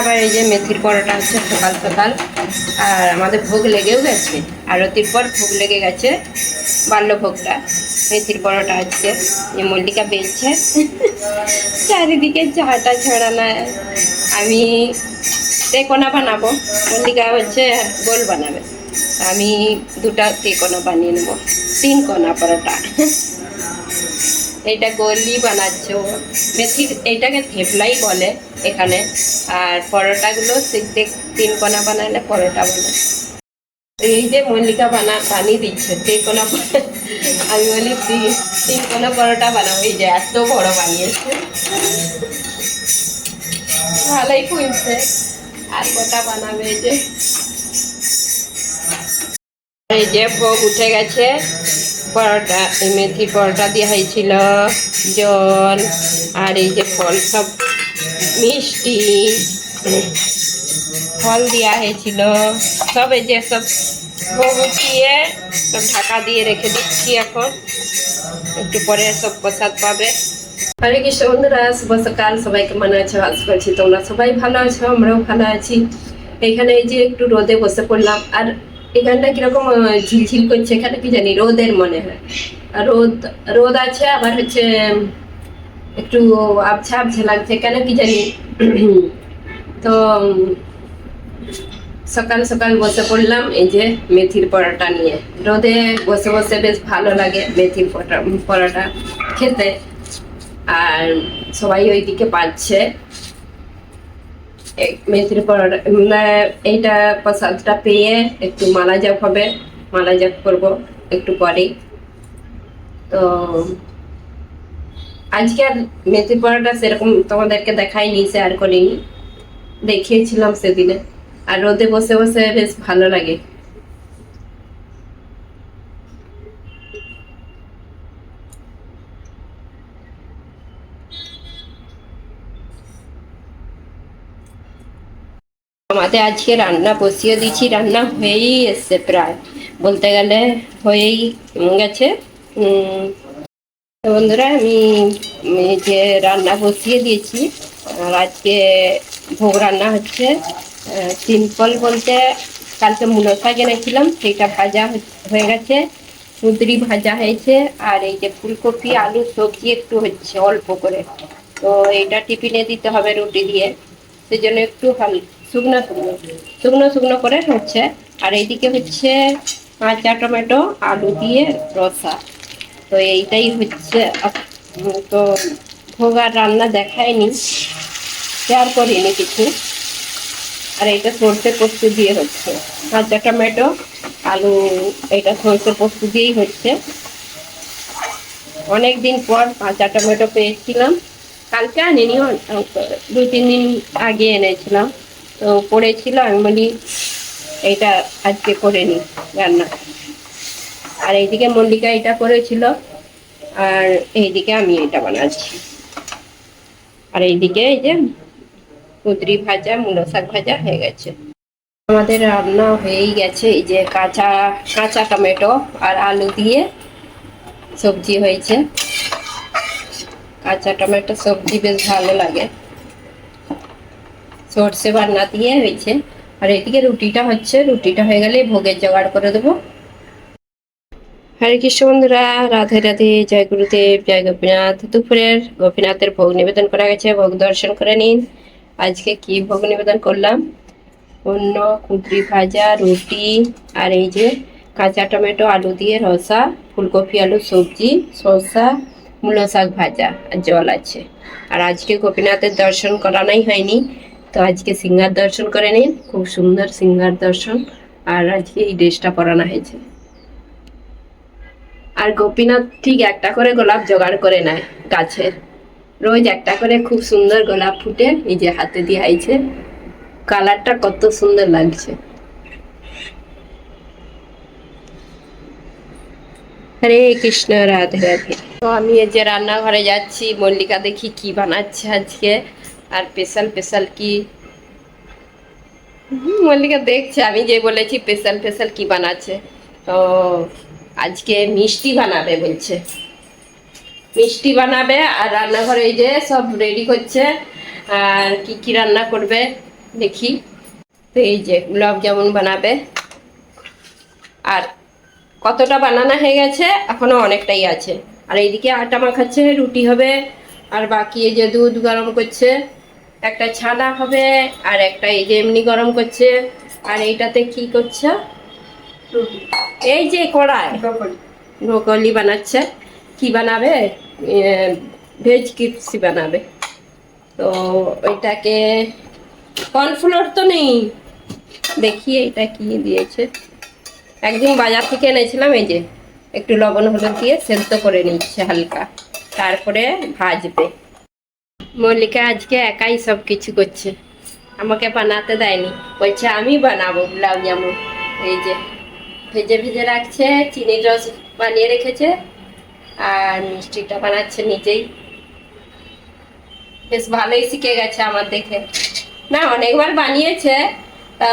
আবার এই যে মেথির পরোটা হচ্ছে সকাল সকাল, আর আমাদের ভোগ লেগেও গেছে। আরতির পর ভোগ লেগে গেছে বাল্যভোগটা। মেথির পরোটা হচ্ছে যে মল্লিকা বেলছে। চারিদিকে চাটা ছড়ানো আমি তেকোনা বানাবো। মল্লিকা হচ্ছে গোল বানাবে। আমি দুটা তেকোনা বানিয়ে নেব। তিন কোনা পরোটা। এইটা গোলই বানাচ্ছে মেথির এইটাকে থেপলাই বলে এখানে। আর পরোটাগুলো সিদ্ধে তিন কোনা বানালে পরোটা বলে। এই যে মল্লিকা বানা বানিয়ে দিচ্ছে, তিন কোনা আমি বলি, "তিন- কোনা পরোটা বানাবো এই যে এত বড় বানিয়েছে। ভালোই ফুলছে। আর কটা বানাবে এই যে? এই যে ভোগ উঠে গেছে। পরোটা মেথি পরোটা দেওয়া হয়েছিল, জল, আর এই যে ফল সব মিষ্টি, ফল দেওয়া হয়েছিল। সব এই যে সব ভোগ সব ঢাকা দিয়ে রেখে দিচ্ছি এখন। একটু পরে সব প্রসাদ পাবে। হরে কৃষ্ণ বন্ধুরা, শুভ সকাল। সবাইকে মনে আছে আজ করছি তোমরা সবাই ভালো আছো? আমরাও ভালো আছি। এখানে এই যে একটু রোদে বসে পড়লাম। আর এখানটা কীরকম ঝিলঝিল করছে, এখানে কি জানি, রোদের মনে হয়। রোদ রোদ আছে, আবার হচ্ছে, একটু আবছা আবছা লাগছে কেন কি জানি, তো, সকাল সকাল বসে পড়লাম, এই যে মেথির পরোটা নিয়ে। রোদে বসে বসে বেশ ভালো লাগে মেথির পরোটা খেতে। আর সবাই ওইদিকে পাচ্ছে। মেথির পরোটা এইটা প্রসাদটা পেয়ে একটু মালা জাপ হবে। মালা জাপ করব একটু পরেই। তো আজকে আর মেথির পরোটা সেরকম তোমাদেরকে দেখাইনি শেয়ার করিনি। দেখিয়েছিলাম সেদিনে। আর রোদে বসে বসে বেশ ভালো লাগে। আমাদের আজকে রান্না বসিয়ে দিচ্ছি, রান্না হয়েই এসছে প্রায়। বলতে গেলে হয়েই গেছে। বন্ধুরা, আমি যে রান্না বসিয়ে দিয়েছি, আর আজকে ভোগ রান্না হচ্ছে সিম্পল বলতে কালকে মূলো শাক এনেছিলাম, সেইটা ভাজা হয়ে- গেছে কুদরি ভাজা হয়েছে, আর এই যে ফুলকপি, আলু, সবজি একটু হচ্ছে অল্প করে। তো এইটা টিফিনে দিতে হবে রুটি দিয়ে সেই জন্য একটু হাল শুকনো শুকনো শুকনো শুকনো করে হচ্ছে। আর এইদিকে হচ্ছে কাঁচা টমেটো, আলু দিয়ে রসা। তো এইটাই হচ্ছে তো ভোগ আর রান্না দেখায়নি, শেয়ার করিনি কিছু। আর এটা সর্ষে পোস্ত দিয়ে হচ্ছে। কাঁচা টমেটো, আলু এটা সর্ষে পোস্ত দিয়েই হচ্ছে। অনেক দিন পর কাঁচা টমেটো পেয়েছিলাম। কালকে আনিনি দুই, তিন দিন আগে এনেছিলাম। তো পড়েছিল আমি বলি, এইটা আজকে করে নি রান্না। আর এইদিকে মল্লিকা এটা করেছিল, আর এইদিকে আমি এটা বানাচ্ছি। আর এইদিকে এই যে কুদরি ভাজা, মূলো শাক ভাজা হয়ে গেছে। আমাদের রান্না হয়েই গেছে, এই যে কাঁচা কাঁচা টমেটো আর আলু দিয়ে সবজি হয়েছে। কাঁচা টমেটো সবজি বেশ ভালো লাগে। সর্ষে বান্না দিয়ে হয়েছে। আর এদিকে রুটিটা হচ্ছে, রুটিটা হয়ে গেলে ভোগের জোগাড় করে দেবো। হরে কৃষ্ণ বন্ধুরা, রাধে রাধে, জয় গুরুদেব, জয় গোপীনাথ। দুপুরের গোপীনাথের ভোগ নিবেদন করা গেছে, ভোগ দর্শন করে নিন। আজকে কি ভোগ নিবেদন করলাম? অন্য কুদরি ভাজা, রুটি, আর এই যে কাঁচা টমেটো, আলু দিয়ে রসা, ফুলকপি, আলু, সবজি, শসা, মূলো শাক ভাজা, আর জল আছে। আর আজকে গোপীনাথের দর্শন করানোই হয়নি। তো আজকে সিঙ্গার দর্শন করে নিন। খুব সুন্দর সিঙ্গার দর্শন। আর আজকে এই ড্রেসটা পরানো হয়েছে। আর গোপীনাথ ঠিক একটা করে গোলাপ জোগাড় করে নেয় গাছের। রোজ একটা করে খুব সুন্দর গোলাপ ফুটে এই যে হাতে দিয়ে আইছে। কালারটা কত সুন্দর লাগছে। হরে কৃষ্ণ, রাধে রাধে। তো আমি এই যে রান্নাঘরে যাচ্ছি, মল্লিকা দেখি কি বানাচ্ছে আজকে। আর স্পেশাল স্পেশাল কি? মল্লিকা, দেখছে, আমি যে বলেছি স্পেশাল স্পেশাল কি বানাচ্ছে? তো আজকে মিষ্টি বানাবে বলছে। মিষ্টি বানাবে আর রান্নাঘরে এই যে সব রেডি করছে। আর কি কি রান্না করবে দেখি। তো এই যে গোলাপ জামুন বানাবে? আর কতটা বানানো হয়ে গেছে? এখনও অনেকটাই আছে। আর এইদিকে আটা মাখাচ্ছে, রুটি হবে আর বাকি এই যে দুধ গরম করছে একটা ছানা হবে আর একটা এই যে এমনি গরম করছে। আর এইটাতে কি করছে? এই যে কড়াই। ব্রোকলি। বানাচ্ছে। কি বানাবে? ভেজ কিপসি বানাবে। তো ওইটাকে কর্নফ্লোর তো নেই। দেখি এটা কি দিয়েছে। একদিন বাজার থেকে এনেছিলাম এই যে একটু লবণ হলুদ দিয়ে সেদ্ধ করে নিচ্ছে হালকা। তারপরে ভাজবে। মল্লিকা আজকে একাই সব কিছু করছে। আমাকে বানাতে দেয়নি। বলছে, আমি বানাবো গোলাপ জামুন এই যে, ভেজে ভেজে রাখছে, চিনির রস বানিয়ে রেখেছে, আর মিষ্টিটা বানাচ্ছে নিজেই। বেশ ভালোই শিখে গেছে আমার দেখে। না, অনেকবার বানিয়েছে তো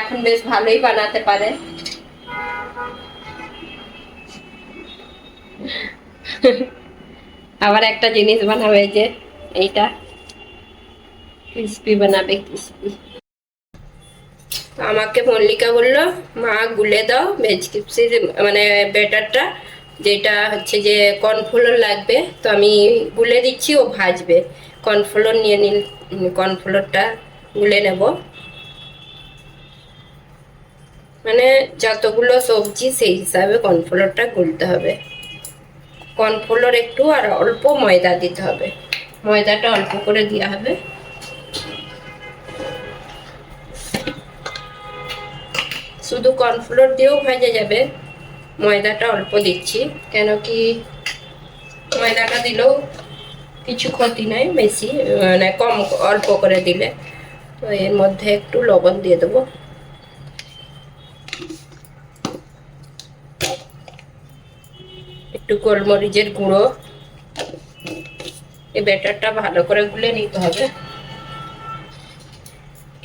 এখন বেশ ভালোই বানাতে পারে। আবার একটা জিনিস বানাবে যে এইটা ক্রিসপি বানাবে ক্রিসপি আমাকে মল্লিকা বলল, মা, গুলে দাও ভেজ ক্রিপসি মানে ব্যাটারটা, যেটা হচ্ছে যে কর্নফ্লোর লাগবে। তো আমি গুলে দিচ্ছি, ও ভাজবে। কর্নফ্লোর নিয়ে নিল কর্নফ্লোরটা গুলে নেব। মানে যতগুলো সবজি সেই হিসাবে কর্নফ্লোরটা গুলতে হবে। কর্নফ্লোর একটু আর অল্প ময়দা দিতে হবে। ময়দাটা অল্প করে দেওয়া হবে। শুধু কর্নফ্লোর দিয়েও ভাজা যাবে। ময়দাটা অল্প দিচ্ছি, কেন কি ময়দাটা দিলেও কিছু ক্ষতি নাই, বেশি মানে কম অল্প করে দিলে। তো এর মধ্যে একটু লবণ দিয়ে দেবো। একটু গোলমরিচের গুঁড়ো। এই ব্যাটারটা ভালো করে গুলে নিতে হবে।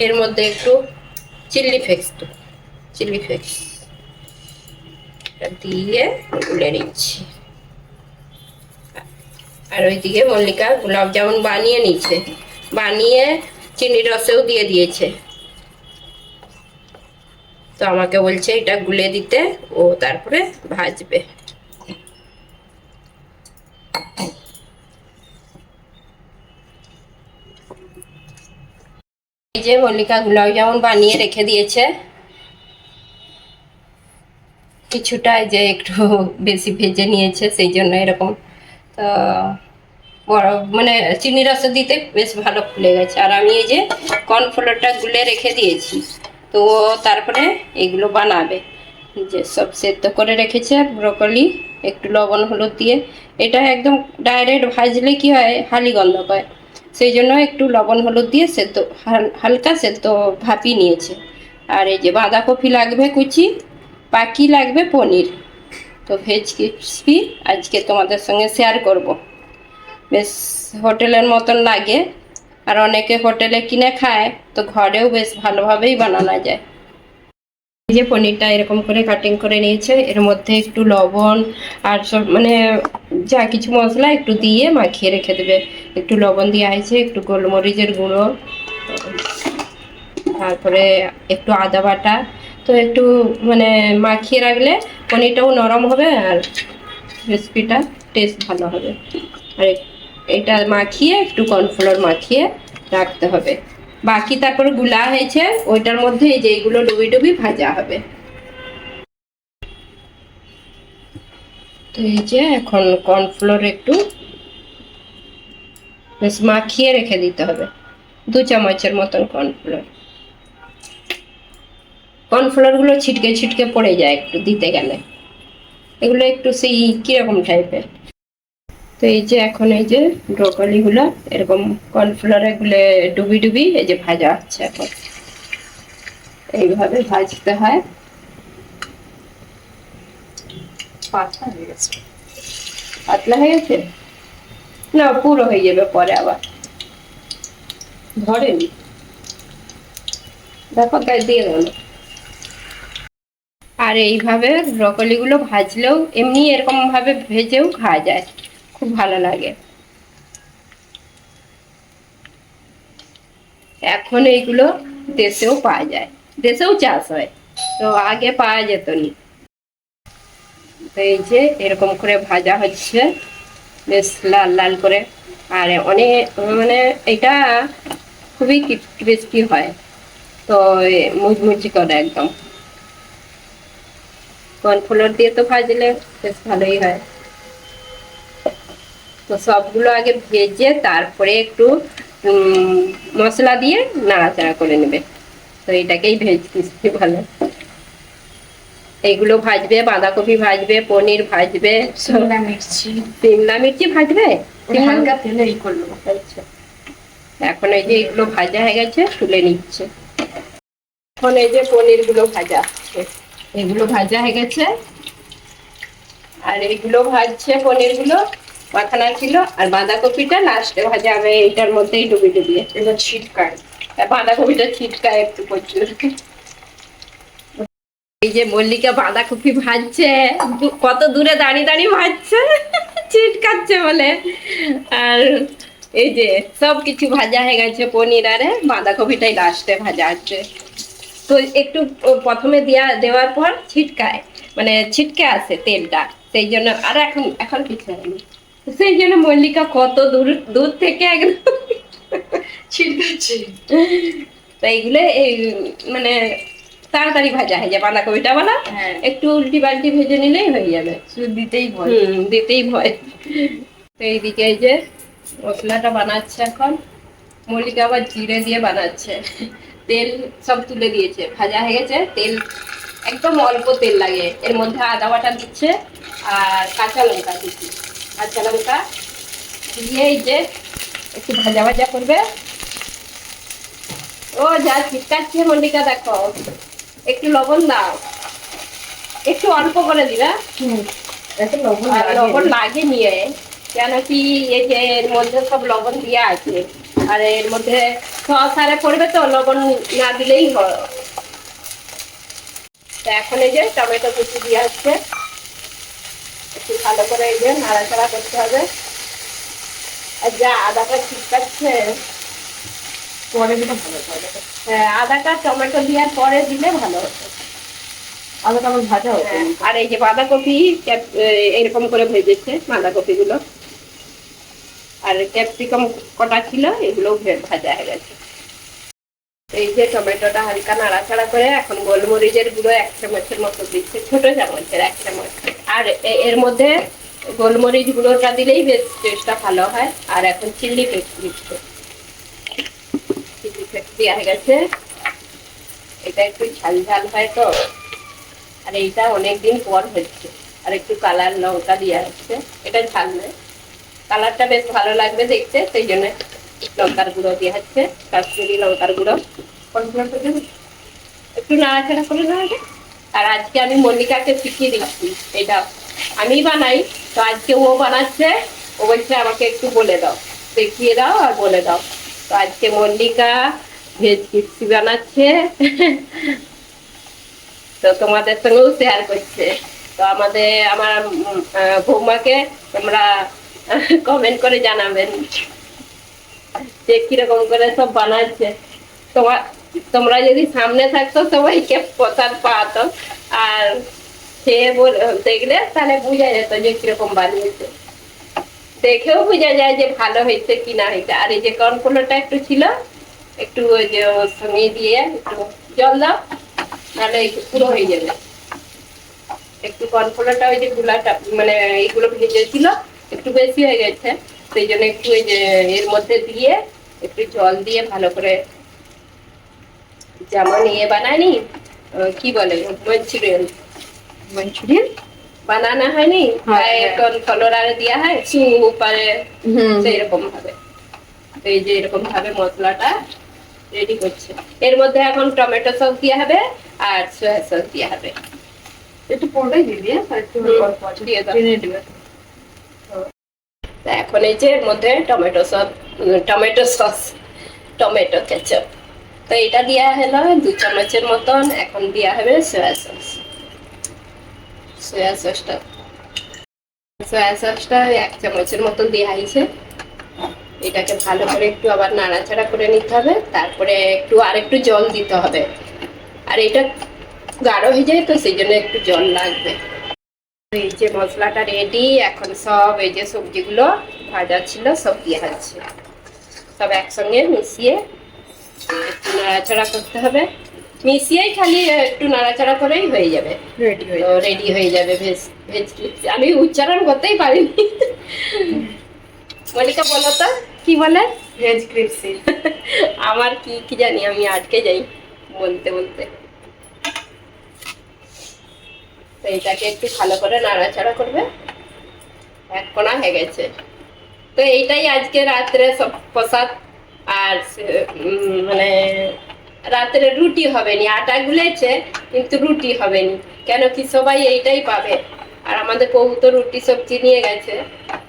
এর মধ্যে একটু চিলি ফ্লেক্স তো চিলি ফ্লেক্স দিয়ে গুলে নিচ্ছি। আর ওইদিকে মল্লিকা গোলাপ জামুন বানিয়ে নিচ্ছে বানিয়ে চিনি রসেও দিয়ে দিয়েছে। তো আমাকে বলছে এটা গুলে দিতে, ও তারপরে ভাজবে। এই যে মল্লিকা গোলাপ জামুন বানিয়ে রেখে দিয়েছে। কিছুটা যে একটু বেশি ভেজে নিয়েছে, সেই জন্য এরকম। তো বড় মানে চিনি রস দিতে বেশ ভালো ফুলে গেছে। আর আমি এই যে কর্নফ্লোরটা গুলে রেখে দিয়েছি। তো তারপরে এগুলো বানাবে। যে সব সেদ্ধ করে রেখেছে ব্রকলি। একটু লবণ হলুদ দিয়ে। এটা একদম ডাইরেক্ট ভাজলে কি হয়, হালি গন্ধ পায়। সেই জন্য একটু লবণ হলুদ দিয়ে সেদ্ধ, হাল- হালকা সেদ্ধ ভাপিয়ে নিয়েছে। আর এই যে বাঁধাকপি লাগবে কুচি, বাকি লাগবে পনির। তো ভেজ ক্রিসপি আজকে তোমাদের সঙ্গে শেয়ার করব। বেশ হোটেলের মতন লাগে। আর অনেকে হোটেলে কিনে খায়, তো ঘরেও বেশ ভালোভাবেই বানানো যায়। যে পনিরটা এরকম করে কাটিং করে নিয়েছে, এর মধ্যে একটু লবণ আর সব মানে যা কিছু মশলা একটু দিয়ে মাখিয়ে রেখে দেবে। একটু লবণ দেওয়া হয়েছে একটু গোলমরিচের গুঁড়ো, তারপরে একটু আদা বাটা। তো একটু মানে মাখিয়ে রাখলে পনিরটাও নরম হবে আর রেসিপিটা টেস্ট ভালো হবে। আর এটা মাখিয়ে একটু কর্নফ্লোর মাখিয়ে রাখতে হবে। বাকি তারপরগুলা হয়েছে, ওইটার মধ্যে এই যে এইগুলো ডুবি ডুবি ভাজা হবে। তো এই যে এখন কর্নফ্লোর একটু বেশ মাখিয়ে রেখে দিতে হবে, দু চামচের মতন কর্নফ্লোর। কর্নফ্লোরগুলো ছিটকে ছিটকে পড়ে যায় একটু দিতে গেলে। এগুলো একটু সেই কীরকম টাইপের তো এই যে এখন এই যে ব্রোকলি গুলো এরকম কর্নফ্লোরে গুলে ডুবি ডুবি এই যে ভাজা হচ্ছে এখন। এইভাবে ভাজতে হয়। পাতলা হয়ে গেছে। পাতলা হয়ে গেছে? না পুরো হয়ে যাবে পরে আবার। ধরেনি। দেখো গায়ে দিয়ে গেল। আর এইভাবে ব্রকলিগুলো ভাজলেও এমনি এরকম ভাবে ভেজেও খাওয়া যায়। খুব ভালো লাগে। এখন এইগুলো দেশেও পাওয়া যায়। দেশেও চাষ হয়, তো আগে পাওয়া যেত নি। এই যে এরকম করে ভাজা হচ্ছে, বেশ লাল লাল করে। আর অনেক মানে এটা খুবই ক্রিস্পি হয়, তো মুচমুচি করে একদম। কর্নফ্লোর দিয়ে তো ভাজলে বেশ ভালোই হয়। তো সবগুলো আগে ভেজে তারপরে একটু মশলা দিয়ে নাড়াচাড়া করে নেবে। তো এটাকেই ভেজ ক্রিস্পি ভালো। এইগুলো ভাজবে বাঁধাকপি ভাজবে পনির ভাজবে শিমলা মির্চি। সিমলা মির্চি ভাজবে? হালকা তেলে ই করল। আচ্ছা। এখন এই যে এগুলো ভাজা হয়ে গেছে তুলে নিচ্ছে। এখন এই যে পনিরগুলো ভাজা। এগুলো ভাজা হয়ে গেছে। আর এইগুলো ভাজছে পনির মাখানা ছিল আর বাঁধাকপিটা লাস্টে ভাজা হবে এইটার মধ্যেই ডুবি ডুবিয়ে এবার ছিটকায় বাঁধাকপিটা ছিটকায় একটু প্রচুর এই যে মল্লিকা বাঁধাকপি ভাজছে কত দূরে দাঁড়িয়ে দাঁড়িয়ে ভাজছে, ছিটকাচ্ছে বলে। আর এই যে সব কিছু ভাজা হয়ে গেছে পনির আরে, বাঁধাকপিটাই লাস্টে ভাজা আছে তো একটু প্রথমে দেওয়া দেওয়ার পর ছিটকায় মানে ছিটকে আসে তেলটা। সেই জন্য আর এখন এখন কিছু সেই জন্য মল্লিকা কত দূর দূর থেকে একদম ছিটকাচ্ছে। তো এইগুলো এই মানে তাড়াতাড়ি ভাজা হয়ে যায় বাঁধাকপিটা বলা হ্যাঁ। একটু উল্টি পাল্টি ভেজে নিলেই হয়ে যাবে। শুধু দিতেই ভয়। দিতেই ভয়। তো এইদিকে এই যে মশলাটা বানাচ্ছে এখন মল্লিকা আবার জিরে দিয়ে বানাচ্ছে। তেল সব তুলে দিয়েছে ভাজা হয়ে গেছে তেল একদম অল্প তেল লাগে। এর মধ্যে আদা বাটা দিচ্ছে আর কাঁচা লঙ্কা দিচ্ছি। কাঁচা লঙ্কা দিয়ে এই যে একটু ভাজা ভাজা করবে। ও যা চিৎকাচ্ছে মল্লিকা দেখো। একটু লবণ দাও। একটু অল্প করে দিবা। লবণ লাগে। নিয়ে কেন কি এই যে এর মধ্যে সব লবণ দেওয়া আছে। আর এর মধ্যে সস আরে পড়বে তো লবণ না দিলেই হয়। তো এখন এই যে টমেটো কুচি দিয়ে হচ্ছে একটু ভালো করে এই যে নাড়াচাড়া করতে হবে। আর যা আদাটা ছিটকাচ্ছে পরে দিলে ভালো হয়। হ্যাঁ আদাটা টমেটো দেওয়ার পরে দিলে ভালো হতো। আলাদা আমার ভাজা হতো হ্যাঁ, আর এই যে বাঁধাকপি এরকম করে ভেজেছে বাঁধাকপি গুলো আর ক্যাপসিকাম কটা ছিল এগুলো ভাজা হয়ে গেছে। এই যে টমেটোটা হালকা নাড়াচাড়া করে এখন গোলমরিচের গুঁড়ো এক চামচের মতো দিচ্ছে ছোট চামচের এক চামচ। আর এর মধ্যে গোলমরিচ গুঁড়োটা দিলেই বেশ টেস্টটা ভালো হয়। আর এখন চিল্লি পেস্ট দিচ্ছে। চিল্লি পেস্ট দেওয়া হয়ে গেছে। এটা একটু ঝাল ঝাল হয় তো। আর এইটা অনেকদিন পর হচ্ছে। আর একটু কালার লঙ্কা দেওয়া হচ্ছে। এটা ঝাল নয়। কালারটা বেশ ভালো লাগবে দেখতে, সেই জন্য লঙ্কার গুঁড়ো দেওয়া হচ্ছে। কাশ্মীরি লঙ্কার গুঁড়ো একটু নাড়াচাড়া করে নেওয়া। আর আজকে আমি মল্লিকাকে শিখিয়ে দিচ্ছি, এটা। আমি বানাই, তো আজকে ও বানাচ্ছে, ও বলছে আমাকে একটু বলে দাও, দেখিয়ে দাও আর বলে দাও। তো আজকে মল্লিকা ভেজ কিপসি বানাচ্ছে। তো তোমাদের সঙ্গেও শেয়ার করছে। তো আমাদের, আমার বৌমাকে তোমরা কমেন্ট করে জানাবেন যে কীরকম করে সব বানাচ্ছে। তোমার তোমরা যদি সামনে থাকতো, সবাইকে প্রসাদ পাতো আর সে দেখলে তাহলে বোঝা যেত যে কীরকম বানিয়েছে দেখেও বোঝা যায় যে ভালো হয়েছে কি না হয়েছে। আর এই যে কর্নফ্লোরটা একটু ছিল, একটু ওই যে সঙ্গে দিয়ে একটু জল দাও তাহলে পুরো হয়ে যাবে। একটু কর্নফ্লোরটা ওই যে গুলাটা মানে এইগুলো ভেজেছিল, একটু বেশি হয়ে গেছে। সেই জন্য একটু ওই যে এর মধ্যে দিয়ে একটু জল দিয়ে ভালো করে যেমন ইয়ে বানায়নি? কি বলে? মঞ্চুরিয়ান। মাঞ্চুরিয়ান? বানানো হয়নি? হ্যাঁ, হ্যাঁ। কর্নফ্লোর আর দেওয়া হয়? স্যুপ আর হুম। সেই রকম ভাবে এই যে এরকম ভাবে মশলাটা রেডি করছে। এর মধ্যে এখন টমেটো সস দেওয়া হবে আর সয়া সস দেওয়া হবে। একটু দিবে তা এখন এই যে এর মধ্যে tomato sauce tomato sauce tomato ketchup. তো এটা দেওয়া হলো দু চামচের মতন এখন দেওয়া হবে সয়া সস সয়া সসটা সয়া সসটা এক চামচের মতন দেওয়া হয়েছে। এটাকে ভালো করে একটু আবার নাড়াচাড়া করে নিতে হবে। তারপরে একটু আর একটু জল দিতে হবে। আর এটা গাঢ় হয়ে যায় তো সেই জন্য একটু জল লাগবে। এই যে মশলাটা রেডি এখন সব এই যে সবজিগুলো ভাজা ছিল, সব দিয়ে হচ্ছে। সব একসঙ্গে মিশিয়ে একটু নাড়াচাড়া করতে হবে। মিশিয়েই খালি একটু নাড়াচাড়া করেই হয়ে যাবে। রেডি হয়ে রেডি হয়ে যাবে ভেজ ভেজ ক্লিপস আমি উচ্চারণ করতেই পারিনি। মনিকা বলো তো কি বলে? ভেজ ক্রিপসি আমার কি কি জানি আমি আটকে যাই বলতে বলতে। তো এটাকে একটু ভালো করে নাড়াচাড়া করবে। এক কোনা হয়ে গেছে। তো এইটাই আজকে রাত্রে সব প্রসাদ। আর মানে রাত্রে রুটি হবে নি আটা গুলেছে, কিন্তু রুটি হবে নি কেন কি সবাই এইটাই পাবে। আর আমাদের বউ তো রুটি, সবজি নিয়ে গেছে।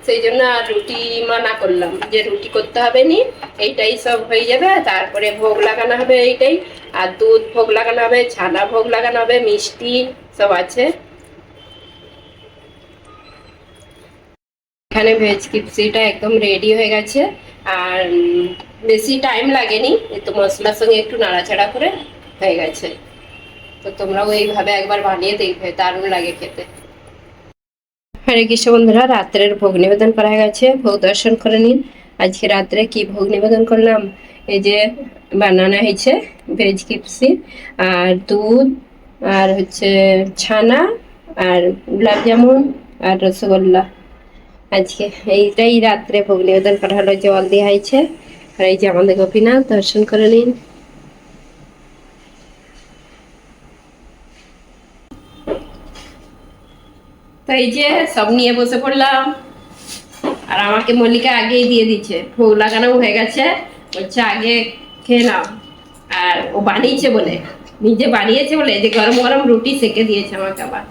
সেই জন্য আর রুটি মানা করলাম, যে রুটি করতে হবে নি এইটাই সব হয়ে যাবে, তারপরে ভোগ লাগানো হবে এইটাই। আর দুধ ভোগ লাগানো হবে, ছানা ভোগ লাগানো হবে, মিষ্টি সব আছে। এখানে ভেজ কিপসিটা একদম রেডি হয়ে গেছে। আর বেশি টাইম লাগেনি একটু মশলার সঙ্গে একটু নাড়াচাড়া করে হয়ে গেছে। তো তোমরাও এইভাবে একবার বানিয়ে দেখবে, দারুণ লাগে খেতে। হরে কৃষ্ণ বন্ধুরা, রাত্রের ভোগ নিবেদন করা গেছে। ভোগ দর্শন করে নিন। আজকে রাত্রে কি ভোগ নিবেদন করলাম? এই যে বানানো হয়েছে ভেজ কিপসি আর দুধ, আর হচ্ছে ছানা, আর গোলাপ জামুন, আর রসগোল্লা। আজকে এইটাই রাত্রে ভোগ নিবেদন করা হলো, জল দেওয়া হয়েছে। আর এই যে আমাদের গোপীনাথ, দর্শন করে নিন। এই যে সব নিয়ে বসে পড়লাম। আর আমাকে মল্লিকা আগেই দিয়ে দিচ্ছে ভোগ লাগানো হয়ে গেছে। বলছে, আগে খেয়ে নাও। আর ও বানিয়েছে বলে, নিজে বানিয়েছে বলে যে গরম গরম রুটি সেকে দিয়েছে আমাকে আবার।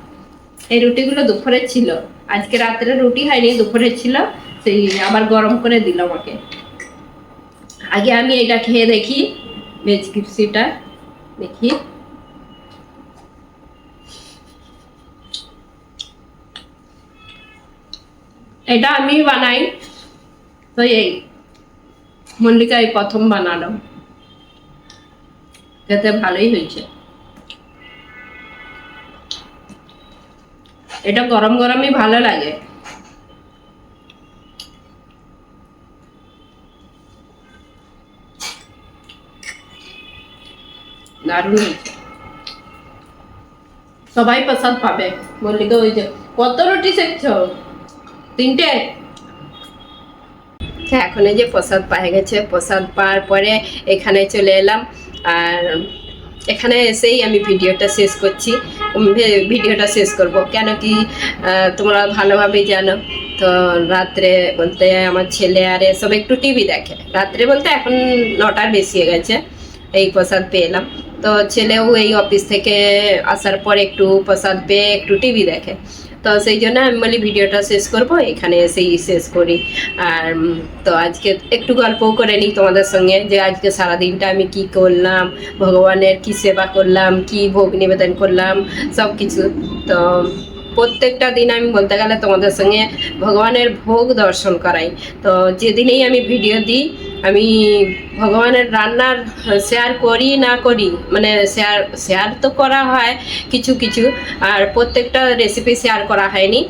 এই রুটিগুলো দুপুরের ছিল। আজকে রাত্রে রুটি হয়নি দুপুরের ছিল। সেই আবার গরম করে দিল আমাকে। আগে আমি এটা খেয়ে দেখি। ভেজ কিপসিটা দেখি। এটা আমি বানাই। তো এই মল্লিকা এই প্রথম বানালো। খেতে ভালোই হয়েছে। এটা গরম গরমই ভালো লাগে। দারুণ। সবাই প্রসাদ পাবে। মল্লিকা ওই যে কত রুটি শিখছো তিনটে? হ্যাঁ, এখন এই যে প্রসাদ পায়ে গেছে। প্রসাদ পাওয়ার পরে এখানে চলে এলাম। আর এখানে এসেই আমি ভিডিওটা শেষ করছি। ভিডিওটা শেষ করব। কেন কি তোমরা ভালোভাবেই জানো। তো রাত্রে বলতে আমার ছেলে আর সব একটু টিভি দেখে। রাত্রে বলতে এখন নটার বেশি হয়ে গেছে। এই প্রসাদ পেলাম তো ছেলেও এই অফিস থেকে আসার পর একটু প্রসাদ পেয়ে একটু টিভি দেখে। তো সেই জন্য আমি বলি ভিডিওটা শেষ করব, এখানে এসেই শেষ করি। আর তো আজকে একটু গল্পও করে নিই তোমাদের সঙ্গে যে আজকে সারাদিনটা আমি কি করলাম, ভগবানের কি সেবা করলাম, কি ভোগ নিবেদন করলাম সব কিছু তো প্রত্যেকটা দিন আমি বলতে গেলে তোমাদের সঙ্গে ভগবানের ভোগ দর্শন করাই। তো যেদিনেই আমি ভিডিও দিই আমি ভগবানের রান্নার শেয়ার করি না করি মানে শেয়ার শেয়ার তো করা হয় কিছু কিছু, আর প্রত্যেকটা রেসিপি শেয়ার করা হয়নি।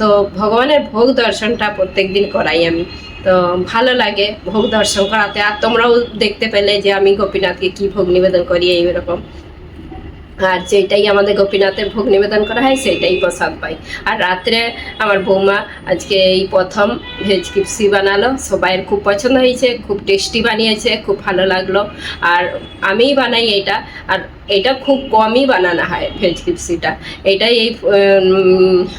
তো ভগবানের ভোগ দর্শনটা প্রত্যেক দিন করাই আমি। তো ভালো লাগে ভোগ দর্শন করাতে। আর তোমরাও দেখতে পেলে যে আমি গোপীনাথকে কি ভোগ নিবেদন করি এইরকম আর যেটাই আমাদের গোপীনাথের ভোগ নিবেদন করা হয় সেটাই প্রসাদ পাই। আর রাত্রে আমার বৌমা আজকে এই প্রথম ভেজ কিপসি বানালো। সবাইয়ের খুব পছন্দ হয়েছে, খুব টেস্টি বানিয়েছে, খুব ভালো লাগল। আর আমিই বানাই এটা। আর এটা খুব কমই বানানো হয় ভেজ কিপসিটা। এটাই এই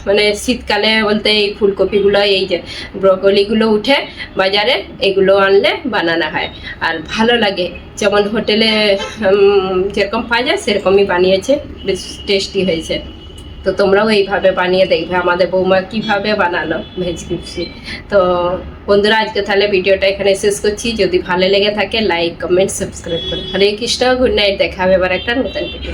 মানে শীতকালে বলতে এই ফুলকপিগুলো, এই যে ব্রকলিগুলো উঠে বাজারে, এগুলো আনলে বানানো হয়। আর ভালো লাগে, যেমন হোটেলে যেরকম পাওয়া যায় সেরকমই বানিয়েছে, বেশ টেস্টি হয়েছে। তো তোমরাও এইভাবে বানিয়ে দেখবে, আমাদের বৌমা কীভাবে বানালো ভেজ কিপসি। তো বন্ধুরা, আজকে তাহলে ভিডিওটা এখানে শেষ করছি। যদি ভালো লেগে থাকে লাইক কমেন্ট সাবস্ক্রাইব করো। হরে কৃষ্ণ গুড নাইট দেখা হবে এবার একটা নতুন ভিডিও